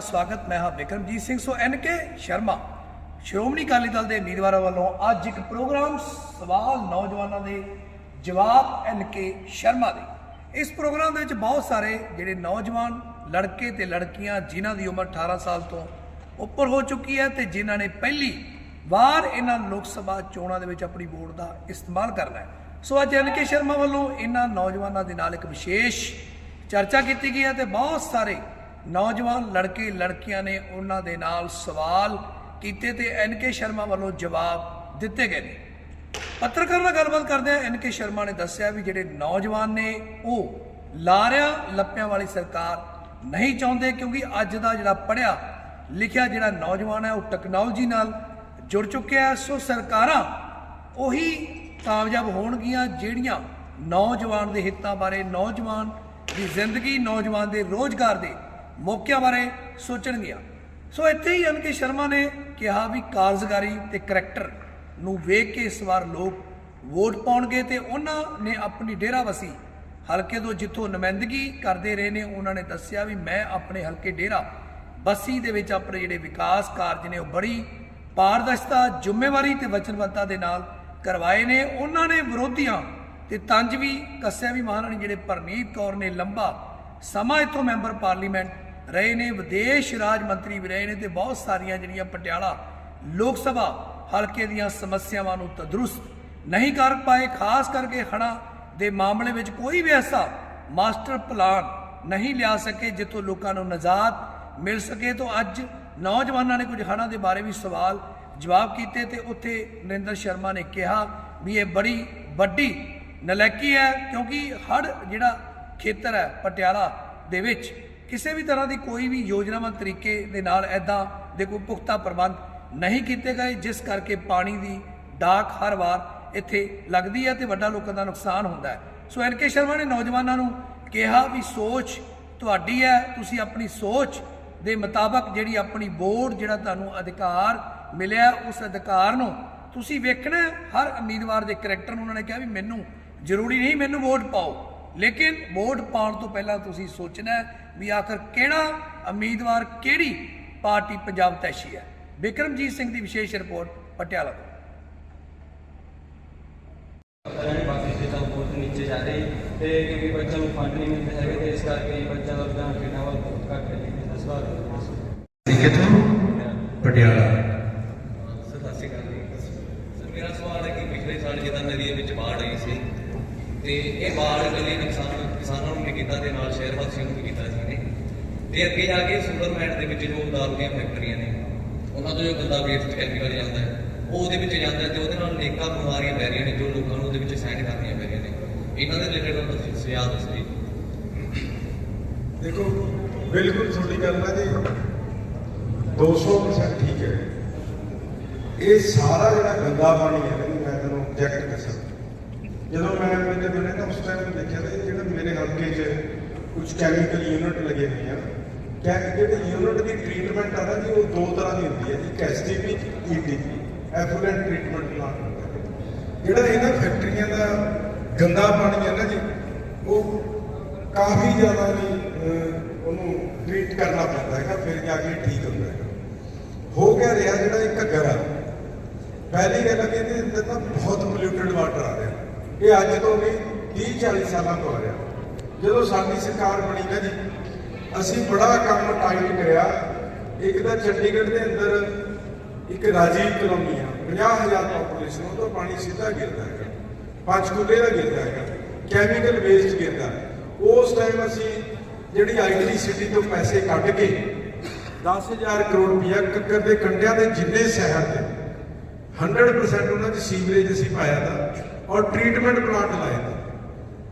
ਸਵਾਗਤ ਮੈਂ ਹਾਂ ਵਿਕਰਮਜੀਤ ਸਿੰਘ। ਸੋ ਐਨਕੇ ਸ਼ਰਮਾ, ਸ਼੍ਰੋਮਣੀ ਅਕਾਲੀ ਦਲ ਦੇ ਉਮੀਦਵਾਰਾਂ ਵੱਲੋਂ ਅੱਜ ਇੱਕ ਪ੍ਰੋਗਰਾਮ ਸਵਾਲ ਨੌਜਵਾਨਾਂ ਦੇ ਜਵਾਬ ਐਨ ਕੇ ਸ਼ਰਮਾ ਦੇ। ਇਸ ਪ੍ਰੋਗਰਾਮ ਦੇ ਵਿੱਚ ਬਹੁਤ ਸਾਰੇ ਜਿਹੜੇ ਨੌਜਵਾਨ, ਲੜਕੇ ਤੇ ਲੜਕੀਆਂ ਜਿਨ੍ਹਾਂ ਦੀ ਉਮਰ 18 ਸਾਲ ਤੋਂ ਉੱਪਰ ਹੋ ਚੁੱਕੀ ਹੈ ਤੇ ਜਿਨ੍ਹਾਂ ਨੇ ਪਹਿਲੀ ਵਾਰ ਇਹਨਾਂ ਲੋਕ ਸਭਾ ਚੋਣਾਂ ਦੇ ਵਿੱਚ ਆਪਣੀ ਵੋਟ ਦਾ ਇਸਤੇਮਾਲ ਕਰਨਾ ਹੈ। ਸੋ ਅੱਜ ਐਨਕੇ ਸ਼ਰਮਾ ਵੱਲੋਂ ਇਹਨਾਂ ਨੌਜਵਾਨਾਂ ਦੇ ਨਾਲ ਇੱਕ ਵਿਸ਼ੇਸ਼ ਚਰਚਾ ਕੀਤੀ ਗਈ ਹੈ ਤੇ ਬਹੁਤ ਸਾਰੇ ਨੌਜਵਾਨ ਲੜਕੇ ਲੜਕੀਆਂ ਨੇ ਉਹਨਾਂ ਦੇ ਨਾਲ ਸਵਾਲ ਕੀਤੇ ਤੇ ਐਨਕੇ ਸ਼ਰਮਾ ਵੱਲੋਂ ਜਵਾਬ ਦਿੱਤੇ ਗਏ ਨੇ। ਪੱਤਰਕਾਰ ਨਾਲ ਗੱਲਬਾਤ ਕਰਦਿਆਂ ਆ ਐਨਕੇ ਸ਼ਰਮਾ ਨੇ ਦੱਸਿਆ ਵੀ ਜਿਹੜੇ ਨੌਜਵਾਨ ਨੇ, ਉਹ ਲਾਰਿਆਂ ਲੱਪਿਆਂ ਵਾਲੀ ਸਰਕਾਰ ਨਹੀਂ ਚਾਹੁੰਦੇ ਕਿਉਂਕਿ ਅੱਜ ਦਾ ਜਿਹੜਾ ਪੜਿਆ ਲਿਖਿਆ ਜਿਹੜਾ ਨੌਜਵਾਨ ਹੈ, ਉਹ ਟੈਕਨੋਲੋਜੀ ਨਾਲ ਜੁੜ ਚੁੱਕਿਆ ਸੋ ਸਰਕਾਰਾਂ ਉਹੀ ਕਾਮਯਾਬ ਹੋਣਗੀਆਂ ਜਿਹੜੀਆਂ ਨੌਜਵਾਨ ਦੇ ਹਿੱਤਾਂ ਬਾਰੇ, ਨੌਜਵਾਨ ਦੀ ਜ਼ਿੰਦਗੀ, ਨੌਜਵਾਨ ਦੇ ਰੋਜ਼ਗਾਰ ਦੇ ਮੌਕਿਆਂ ਬਾਰੇ ਸੋਚਣਗੀਆਂ। ਸੋ ਇੱਥੇ ਹੀ ਅਨਕੇ ਸ਼ਰਮਾ ਨੇ ਕਿਹਾ ਵੀ ਕਾਰਜਕਾਰੀ ਤੇ ਕਰੈਕਟਰ ਨੂੰ ਵੇਖ ਕੇ ਇਸ ਵਾਰ ਲੋਕ ਵੋਟ ਪਾਉਣਗੇ ਤੇ ਉਹਨਾਂ ਨੇ ਆਪਣੀ ਡੇਰਾਵਸੀ ਹਲਕੇ ਤੋਂ ਜਿੱਥੋਂ ਨੁਮਾਇੰਦਗੀ ਕਰਦੇ ਰਹੇ ਨੇ, ਉਹਨਾਂ ਨੇ ਦੱਸਿਆ ਵੀ ਮੈਂ ਆਪਣੇ ਹਲਕੇ ਡੇਰਾ ਬਸੀ ਦੇ ਵਿੱਚ ਆਪਣੇ ਜਿਹੜੇ ਵਿਕਾਸ ਕਾਰਜ ਨੇ, ਉਹ ਬੜੀ ਪਾਰਦਰਸ਼ਤਾ, ਜ਼ਿੰਮੇਵਾਰੀ ਤੇ ਵਚਨਬੱਧਤਾ ਦੇ ਨਾਲ ਕਰਵਾਏ ਨੇ। ਉਹਨਾਂ ਨੇ ਵਿਰੋਧੀਆਂ ਤੇ ਤੰਜ ਵੀ ਕੱਸਿਆ ਵੀ ਮਹਾਰਾਣੀ ਜਿਹੜੇ ਪਰਨੀਤ ਕੌਰ ਨੇ ਲੰਬਾ ਸਮਾਂ ਇੱਥੋਂ ਮੈਂਬਰ ਪਾਰਲੀਮੈਂਟ ਰਹੇ ਨੇ, ਵਿਦੇਸ਼ ਰਾਜ ਮੰਤਰੀ ਵੀ ਰਹੇ ਨੇ ਤੇ ਬਹੁਤ ਸਾਰੀਆਂ ਜਿਹੜੀਆਂ ਪਟਿਆਲਾ ਲੋਕ ਸਭਾ ਹਲਕੇ ਦੀਆਂ ਸਮੱਸਿਆਵਾਂ ਨੂੰ ਤਦਰੁਸਤ ਨਹੀਂ ਕਰ ਪਾਏ, ਖਾਸ ਕਰਕੇ ਹੜ੍ਹਾਂ ਦੇ ਮਾਮਲੇ ਵਿੱਚ ਕੋਈ ਵੀ ਐਸਾ ਮਾਸਟਰ ਪਲਾਨ ਨਹੀਂ ਲਿਆ ਸਕੇ ਜਿੱਥੋਂ ਲੋਕਾਂ ਨੂੰ ਨਜਾਤ ਮਿਲ ਸਕੇ। ਤੋਂ ਅੱਜ ਨੌਜਵਾਨਾਂ ਨੇ ਕੁਝ ਹੜ੍ਹਾਂ ਦੇ ਬਾਰੇ ਵੀ ਸਵਾਲ ਜਵਾਬ ਕੀਤੇ ਤੇ ਉੱਥੇ ਨਰਿੰਦਰ ਸ਼ਰਮਾ ਨੇ ਕਿਹਾ ਵੀ ਇਹ ਬੜੀ ਵੱਡੀ ਨਲੈਕੀ ਹੈ ਕਿਉਂਕਿ ਹੜ ਜਿਹੜਾ ਖੇਤਰ ਹੈ ਪਟਿਆਲਾ ਦੇ ਵਿੱਚ ਕਿਸੇ ਵੀ ਤਰ੍ਹਾਂ ਦੀ ਕੋਈ ਵੀ ਯੋਜਨਾਬੱਧ ਤਰੀਕੇ ਦੇ ਨਾਲ ਐਦਾਂ ਦੇ ਕੋਈ ਪੁਖਤਾ ਪ੍ਰਬੰਧ ਨਹੀਂ ਕੀਤੇ ਗਏ, ਜਿਸ ਕਰਕੇ ਪਾਣੀ ਦੀ ਡਾਕ ਹਰ ਵਾਰ ਇੱਥੇ ਲੱਗਦੀ ਹੈ ਤੇ ਵੱਡਾ ਲੋਕਾਂ ਦਾ ਨੁਕਸਾਨ ਹੁੰਦਾ ਹੈ। ਸੋ ਐਨਕੇ ਸ਼ਰਮਾ ਨੇ ਨੌਜਵਾਨਾਂ ਨੂੰ ਕਿਹਾ ਵੀ ਸੋਚ ਤੁਹਾਡੀ ਹੈ, ਤੁਸੀਂ ਆਪਣੀ ਸੋਚ ਦੇ ਮੁਤਾਬਕ ਜਿਹੜੀ ਆਪਣੀ ਵੋਟ, ਜਿਹੜਾ ਤੁਹਾਨੂੰ ਅਧਿਕਾਰ ਮਿਲਿਆ ਉਸ ਅਧਿਕਾਰ ਨੂੰ ਤੁਸੀਂ ਵੇਖਣਾ ਹਰ ਉਮੀਦਵਾਰ ਦੇ ਕਰੈਕਟਰ ਨੂੰ ਉਹਨਾਂ ਨੇ ਕਿਹਾ ਵੀ ਮੈਨੂੰ ਜ਼ਰੂਰੀ ਨਹੀਂ, ਮੈਨੂੰ ਵੋਟ ਪਾਓ। ਲੇਕਿਨ ਵੋਟ ਪਾਉਣ ਤੋਂ ਪਹਿਲਾਂ ਤੁਸੀਂ ਸੋਚਣਾ ਵੀ ਆਖਰ ਕਿਹੜਾ ਉਮੀਦਵਾਰ ਕਿਹੜੀ ਪਾਰਟੀ ਪੰਜਾਬ ਤੈਸ਼ੀ ਹੈ? ਵਿਕਰਮਜੀਤ ਸਿੰਘ ਦੀ ਵਿਸ਼ੇਸ਼ ਰਿਪੋਰਟ ਪਟਿਆਲਾ ਤੋਂ। ਜਾਨੀ ਬਾਕੀ ਚੀਜ਼ਾਂ ਬਹੁਤ ਨੀਚੇ ਜਾ ਰਹੀ ਤੇ ਕਿਉਂਕਿ ਬੱਚਿਆਂ ਨੂੰ ਫੰਡ ਨਹੀਂ ਮਿਲਦੇ ਹੈਗੇ ਤੇ ਇਸ ਕਰਕੇ ਬੱਚਿਆਂ ਦਾ ਰੁਝਾਨ ਖੇਡਾਂ ਵੱਲ ਬਹੁਤ ਘੱਟ ਹੈ ਜੀ ਪਟਿਆਲਾ ਸਰ ਸਤਿ ਸ਼੍ਰੀ ਅਕਾਲ ਜੀ ਸਰ ਮੇਰਾ ਸਵਾਲ ਹੈ ਕਿ ਪਿਛਲੇ ਸਾਲ ਜਿੱਦਾਂ ਨਦੀ ਦੇ ਵਿੱਚ ਬਾੜ ਆਈ ਸੀ ਤੇ ਇਹ ਬਾੜ ਇਕੱਲੇ ਨੁਕਸਾਨ ਕਿਸਾਨਾਂ ਨੂੰ ਨਹੀਂ ਕੀਤਾ ਤੇ ਨਾਲ, ਸ਼ਹਿਰ ਵਾਸੀਆਂ ਨੂੰ ਵੀ ਕੀਤਾ ਸੀ ਨੇ ਤੇ ਅੱਗੇ ਜਾ ਕੇ ਸੁਪਰਮੈਂਟ ਦੇ ਵਿੱਚ ਜੋ ਦਾਰੂ ਦੀਆਂ ਫੈਕਟਰੀਆਂ ਨੇ, ਉਹਨਾਂ ਤੋਂ ਜੋ ਗੰਦਾ ਵੇਸਟ ਕੈਮੀਕਲ ਜਾਂਦਾ ਹੈ। ਉਹ ਉਹਦੇ ਵਿੱਚ ਜਾਂਦਾ ਹੈ ਤੇ ਉਹਦੇ ਨਾਲ ਅਨੇਕਾਂ ਬਿਮਾਰੀਆਂ ਪੈ ਰਹੀਆਂ ਨੇ ਜੋ ਲੋਕਾਂ ਨੂੰ ਉਹਦੇ ਵਿੱਚ ਸਹਿਣ ਕਰਨੀਆਂ ਪੈ ਰਹੀਆਂ ਨੇ। ਇਹਨਾਂ ਦੇ ਰਿਲੇਟਡ ਤੁਸੀਂ ਸੁਝਾਅ ਦੱਸੋ ਜੀ। ਦੇਖੋ, ਬਿਲਕੁਲ ਤੁਹਾਡੀ ਗੱਲ ਨਾ ਜੀ। 200% ਠੀਕ ਹੈ। ਇਹ ਸਾਰਾ ਜਿਹੜਾ ਗੰਦਾ ਪਾਣੀ ਹੈ ਇਹਨੂੰ ਮੈਂ ਤੁਹਾਨੂੰ ਆਬਜੈਕਟ ਕਰ ਸਕਦਾ ਜਦੋਂ ਮੈਂ ਮੇਰੇ ਬਣੇ ਨਾ ਉਸ ਟਾਈਮ ਦੇਖਿਆ ਤਾਂ ਜਿਹੜਾ ਮੇਰੇ ਹਲਕੇ 'ਚ ਕੁਝ ਕੈਮੀਕਲ ਯੂਨਿਟ ਲੱਗੇ ਹੋਏ ਆ ਕਿ ਜਿਹੜੀ ਯੂਨਿਟ ਦੀ ਟ੍ਰੀਟਮੈਂਟ ਆ ਨਾ ਜੀ, ਉਹ ਦੋ ਤਰ੍ਹਾਂ ਦੀ ਹੁੰਦੀ ਹੈ ਇੱਕ STP ETP effluent treatment plant ਹੁੰਦਾ ਹੈ। ਜਿਹੜਾ ਇਹਨਾਂ ਫੈਕਟਰੀਆਂ ਦਾ ਗੰਦਾ ਪਾਣੀ ਹੈ ਨਾ ਜੀ, ਉਹ ਕਾਫੀ ਜ਼ਿਆਦਾ ਜੀ ਉਹਨੂੰ ਟ੍ਰੀਟ ਕਰਨਾ ਪੈਂਦਾ ਹੈਗਾ, ਫਿਰ ਜਾ ਕੇ ਠੀਕ ਹੁੰਦਾ ਹੈਗਾ। ਹੋ ਗਿਆ ਰਿਹਾ ਜਿਹੜਾ ਇੱਕ ਘੱਗਰ ਆ ਪਹਿਲੀ ਗੱਲ ਹੈ ਕਿ ਇਹਦੇ ਅੰਦਰ ਤਾਂ ਬਹੁਤ ਪੋਲਿਊਟਡ ਵਾਟਰ ਆ ਰਿਹਾ। ਇਹ ਅੱਜ ਤੋਂ ਵੀ 30 40 ਸਾਲਾਂ ਤੋਂ ਆ ਰਿਹਾ। ਜਦੋਂ ਸਾਡੀ ਸਰਕਾਰ ਬਣੀ ਨਾ ਜੀ, ਅਸੀਂ ਬੜਾ ਕੰਮ ਟਾਈਟ ਕਰਿਆ। ਇੱਕ ਤਾਂ ਚੰਡੀਗੜ੍ਹ ਦੇ ਅੰਦਰ ਇੱਕ ਰਾਜੀਵ ਕਲੋਨੀ ਆ 50000 ਪਾਪੂਲੇਸ਼ਨ ਉਹ ਪਾਣੀ ਸਿੱਧਾ ਗਿਰਦਾ ਹੈਗਾ। ਪੰਚਕੂਲੇ ਦਾ ਗਿਰਦਾ ਹੈਗਾ ਕੈਮੀਕਲ ਵੇਸਟ ਗਿਰਦਾ। ਉਸ ਟਾਈਮ ਅਸੀਂ ਜਿਹੜੀ ਆਈਟੀ ਸਿਟੀ ਤੋਂ ਪੈਸੇ ਕੱਢ ਕੇ 10000 ਕਰੋੜ ਰੁਪਇਆ ਕੱਕਰ ਦੇ ਕੰਢਿਆਂ ਦੇ ਜਿੰਨੇ ਸ਼ਹਿਰ ਦੇ 100% ਉਹਨਾਂ 'ਚ ਸੀਵਰੇਜ ਅਸੀਂ ਪਾਇਆ ਦਾ ਔਰ ਟ੍ਰੀਟਮੈਂਟ ਪਲਾਂਟ ਲਾਏ ਦਾ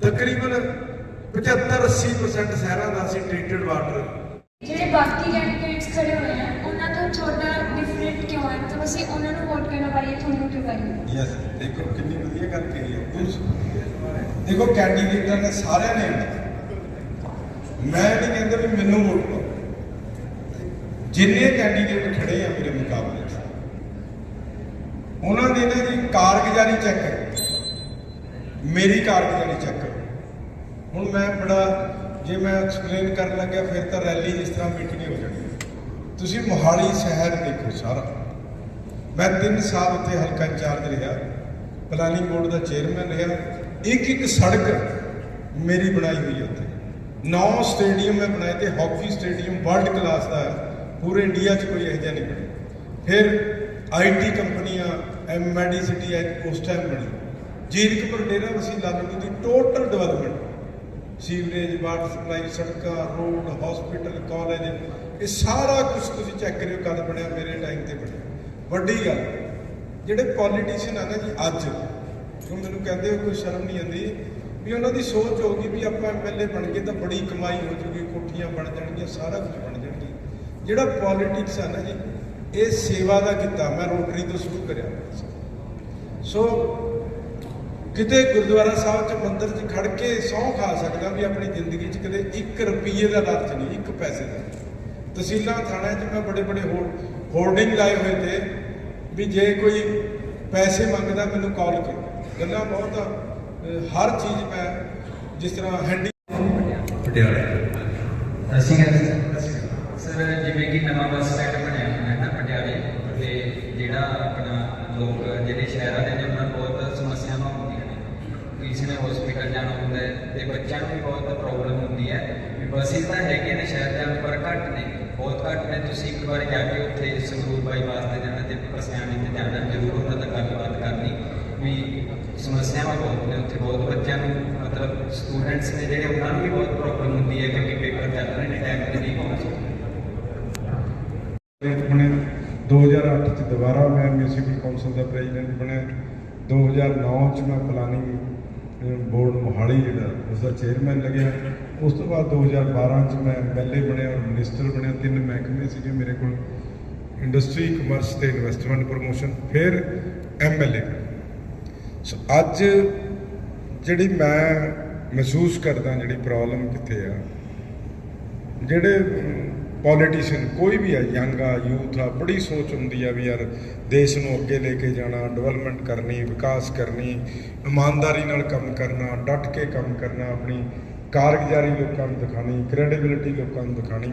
ਤਕਰੀਬਨ 75-80% ਸ਼ਹਿਰਾਂ ਦਾ ਅਸੀਂ ਟ੍ਰੀਟਡ ਵਾਟਰ ਜਿਹੜੇ ਬਾਕੀ ਕੈਂਡੀਡੇਟਸ ਖੜੇ ਹੋਏ ਆ ਉਹਨਾਂ ਤੋਂ ਤੁਹਾਡਾ ਡਿਫਰੈਂਟ ਕਿਉਂ ਹੈ? ਤਾਂ ਅਸੀਂ ਉਹਨਾਂ ਨੂੰ ਵੋਟ ਕਰਨਾ ਪਾਈਏ ਤੁਹਾਨੂੰ ਕਿਉਂ ਕਰੀਏ ਯੈਸ ਦੇਖੋ ਕਿੰਨੀ ਵਧੀਆ ਗੱਲ ਕਹੀ ਹੈ। ਤੁਸੀਂ ਦੇਖੋ ਕੈਂਡੀਡੇਟਾਂ ਨੇ ਸਾਰਿਆਂ ਨੇ। ਮੈਂ ਨਹੀਂ ਕਹਿੰਦਾ ਵੀ ਮੈਨੂੰ ਵੋਟ ਪਾਓ। ਜਿੰਨੇ ਕੈਂਡੀਡੇਟ ਖੜੇ ਆ ਮੇਰੇ ਮੁਕਾਬਲੇ 'ਚ ਉਹਨਾਂ ਦੀ ਨਾ ਜੀ ਕਾਰਗੁਜ਼ਾਰੀ ਚੈੱਕ ਕਰੋ ਮੇਰੀ ਕਾਰਗੁਜ਼ਾਰੀ ਚੈੱਕ ਕਰੋ। ਹੁਣ ਮੈਂ ਬੜਾ, ਜੇ ਮੈਂ ਐਕਸਪਲੇਨ ਕਰਨ ਲੱਗਿਆ, ਫਿਰ ਤਾਂ ਰੈਲੀ ਇਸ ਤਰ੍ਹਾਂ ਮੀਟਿੰਗ ਹੋ ਜਾਣੀ ਤੁਸੀਂ ਮੋਹਾਲੀ ਸ਼ਹਿਰ ਦੇਖੋ ਸਾਰਾ। ਮੈਂ 3 ਸਾਲ ਉੱਥੇ ਹਲਕਾ ਇੰਚਾਰਜ ਰਿਹਾ। ਪਲਾਨਿੰਗ ਬੋਰਡ ਦਾ ਚੇਅਰਮੈਨ ਰਿਹਾ। ਇੱਕ ਇੱਕ ਸੜਕ ਮੇਰੀ ਬਣਾਈ ਹੋਈ ਹੈ ਉੱਥੇ। ਨੌ ਸਟੇਡੀਅਮ ਮੈਂ ਬਣਾਏ ਤੇ ਹਾਕੀ ਸਟੇਡੀਅਮ ਵਰਲਡ ਕਲਾਸ ਦਾ ਪੂਰੇ ਇੰਡੀਆ 'ਚ ਕੋਈ ਇਹੋ ਜਿਹਾ ਨਹੀਂ ਬਣਿਆ। ਫਿਰ ਆਈਟੀ ਕੰਪਨੀਆਂ ਐਮ ਮੈਡੀਸਿਟੀ ਉਸ ਟਾਈਮ ਬਣੀ। ਜੀਰਕਪੁਰ ਡੇਰਾ ਵਸੀ ਲਾਲੂ ਦੀ total development sewerage water supply ਸੜਕਾਂ ਰੋਡ ਹਸਪੀਟਲ ਕਾਲਜ ਇਹ ਸਾਰਾ ਕੁਝ ਤੁਸੀਂ ਚੈੱਕ ਕਰਿਓ ਕਦ ਬਣਿਆ, ਮੇਰੇ ਟਾਈਮ ਤੇ ਬਣਿਆ। ਵੱਡੀ ਗੱਲ, ਜਿਹੜੇ ਪੋਲੀਟੀਸ਼ੀਅਨ ਆ ਨਾ ਜੀ, ਅੱਜ ਜੋ ਮੈਨੂੰ ਕਹਿੰਦੇ ਹੋ ਕੋਈ ਸ਼ਰਮ ਨਹੀਂ ਆਉਂਦੀ ਵੀ ਉਹਨਾਂ ਦੀ ਸੋਚ ਹੋਊਗੀ ਵੀ ਆਪਾਂ ਐਮਐਲਏ ਬਣ ਗਏ ਤਾਂ ਬੜੀ ਕਮਾਈ ਹੋ ਜੂਗੀ, ਕੋਠੀਆਂ ਬਣ ਜਾਣਗੀਆਂ, ਸਾਰਾ ਕੁਝ ਬਣ ਜਾਣਗੀਆਂ। ਜਿਹੜਾ ਪੋਲੀਟਿਕਸ ਆ ਨਾ ਜੀ, ਇਹ ਸੇਵਾ ਦਾ ਕੀਤਾ, ਮੈਂ ਰੋਟਰੀ ਤੋਂ ਸ਼ੁਰੂ ਕਰਿਆ। ਸੋ ਕਿਤੇ ਗੁਰਦੁਆਰਾ ਸਾਹਿਬ ਚ ਮੰਦਿਰ 'ਚ ਖੜ ਕੇ ਸਹੁੰ ਖਾ ਸਕਦਾ ਵੀ ਆਪਣੀ ਜ਼ਿੰਦਗੀ 'ਚ ਕਦੇ 1 ਰੁਪਈਏ ਦਾ ਲਾਲਚ ਨਹੀਂ 1 ਪੈਸੇ ਦਾ। ਤਹਿਸੀਲਾਂ ਥਾਣਿਆਂ 'ਚ ਮੈਂ ਬੜੇ ਬੜੇ ਹੋਰਡਿੰਗ ਲਾਏ ਹੋਏ ਤੇ ਵੀ ਜੇ ਕੋਈ ਪੈਸੇ ਮੰਗਦਾ ਮੈਨੂੰ ਕਾਲ ਕਰੋ। ਗੱਲਾਂ ਬਹੁਤ ਹਰ ਚੀਜ਼ ਮੈਂ ਜਿਸ ਤਰ੍ਹਾਂ ਹੈਂਡੀ ਪਟਿਆਲਾ। ਅਸੀਂ ਸਰ ਜਿਵੇਂ ਕਿ ਨਵਾਂ ਬੱਸ ਸਟੈਂਡ ਬਣਿਆ ਹੋਇਆ ਹੈ ਨਾ ਪਟਿਆਲੇ ਤੇ ਜਿਹੜਾ ਆਪਣਾ ਲੋਕ ਜਿਹੜੇ ਸ਼ਹਿਰਾਂ ਦੇ ਨੇ ਉਹਨਾਂ ਨੂੰ ਬਹੁਤ ਸਮੱਸਿਆਵਾਂ ਹੁੰਦੀਆਂ ਨੇ ਕਿਸੇ ਨੇ ਹਸਪੀਟਲ ਜਾਣਾ ਹੁੰਦਾ ਹੈ ਤੇ ਬੱਚਿਆਂ ਨੂੰ ਵੀ ਬਹੁਤ ਪ੍ਰੋਬਲਮ ਹੁੰਦੀ ਹੈ। ਵੀ ਬੱਸਿਸ ਤਾਂ ਹੈਗੀਆਂ ਨੇ ਸ਼ਹਿਰ ਦੇ ਪਰ ਘੱਟ ਨੇ। ਬਹੁਤ ਘੱਟ ਨੇ। ਤੁਸੀਂ ਇੱਕ ਵਾਰ ਜਾ ਕੇ ਉੱਥੇ ਸੰਗਰੂਰ ਬਾਈਪਾਸ ਤੇ ਜਾਣਾ ਤੇ ਪਸਿਆਣੇ ਤੇ ਜਾਣਾ, ਜ਼ਰੂਰ ਉਹਨਾਂ ਨਾਲ ਗੱਲਬਾਤ ਕਰਨੀ। ਵੀ ਸਮੱਸਿਆਵਾਂ ਬਹੁਤ ਨੇ ਉੱਥੇ। ਬਹੁਤ ਬੱਚਿਆਂ ਨੂੰ, ਮਤਲਬ ਸਟੂਡੈਂਟਸ ਨੇ ਜਿਹੜੇ, ਉਹਨਾਂ ਨੂੰ ਵੀ ਬਹੁਤ ਪ੍ਰੋਬਲਮ ਹੁੰਦੀ ਹੈ ਕਿਉਂਕਿ ਪੇਪਰ ਚੱਲ ਰਹੇ ਨੇ ਟਾਈਮ ਤੇ ਨਹੀਂ ਪਹੁੰਚ ਬਣੇ 2008 ਚ ਦੁਬਾਰਾ ਮੈਂ ਮਿਊਨਿਸਪਲ ਕੌਂਸਲ ਦਾ ਪ੍ਰੈਜ਼ੀਡੈਂਟ ਬਣਿਆ। 2009 ਚ ਮੈਂ ਪਲਾਨਿੰਗ ਬੋਰਡ ਮੋਹਾਲੀ ਜਿਹੜਾ ਉਸ ਦਾ ਚੇਅਰਮੈਨ ਲੱਗਿਆ। ਉਸ ਤੋਂ ਬਾਅਦ 2012 ਚ ਮੈਂ ਐਮਐਲਏ ਬਣਿਆ ਔਰ ਮਿਨਿਸਟਰ ਬਣਿਆ। ਤਿੰਨ ਮਹਿਕਮੇ ਸੀਗੇ ਮੇਰੇ ਕੋਲ। ਇੰਡਸਟਰੀ ਕਮਰਸ ਤੇ ਇਨਵੈਸਟਮੈਂਟ ਪ੍ਰੋਮੋਸ਼ਨ ਫਿਰ ਐਮਐਲਏ ਸੋ ਅੱਜ ਜਿਹੜੀ ਮੈਂ ਮਹਿਸੂਸ ਕਰਦਾ, ਜਿਹੜੀ ਪ੍ਰੋਬਲਮ ਕਿੱਥੇ ਆ, ਜਿਹੜੇ ਪੋਲੀਟੀਸ਼ੀਅਨ ਕੋਈ ਵੀ ਆ ਯੰਗ ਆ ਯੂਥ ਆ, ਬੜੀ ਸੋਚ ਹੁੰਦੀ ਆ ਵੀ ਯਾਰ ਦੇਸ਼ ਨੂੰ ਅੱਗੇ ਲੈ ਕੇ ਜਾਣਾ ਡਿਵੈਲਪਮੈਂਟ ਕਰਨੀ, ਵਿਕਾਸ ਕਰਨੀ, ਇਮਾਨਦਾਰੀ ਨਾਲ ਕੰਮ ਕਰਨਾ, ਡਟ ਕੇ ਕੰਮ ਕਰਨਾ, ਆਪਣੀ ਕਾਰਗੁਜ਼ਾਰੀ ਲੋਕਾਂ ਨੂੰ ਦਿਖਾਣੀ ਕ੍ਰੈਡੀਬਿਲਿਟੀ ਲੋਕਾਂ ਨੂੰ ਦਿਖਾਣੀ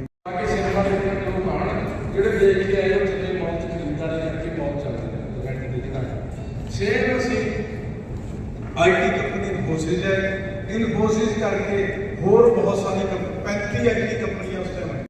ਜਿਹੜੇ ਦੇਖ ਕੇ ਆਏ ਉੱਥੇ ਦੇ ਬਹੁਤ ਖਰੀਦਦਾਰੀ ਕਰਕੇ ਬਹੁਤ ਚੱਲਦੇ ਨੇ ਦੇ ਨਾਲ ਸੇਮ ਅਸੀਂ ਆਈਟੀ ਕੰਪਨੀ ਇਨਫੋਸਿਸ ਹੈ ਇਨਫੋਸਿਸ ਕਰਕੇ ਹੋਰ ਬਹੁਤ ਸਾਰੀ ਕੰਪਨੀ 35 ਆਈਟੀ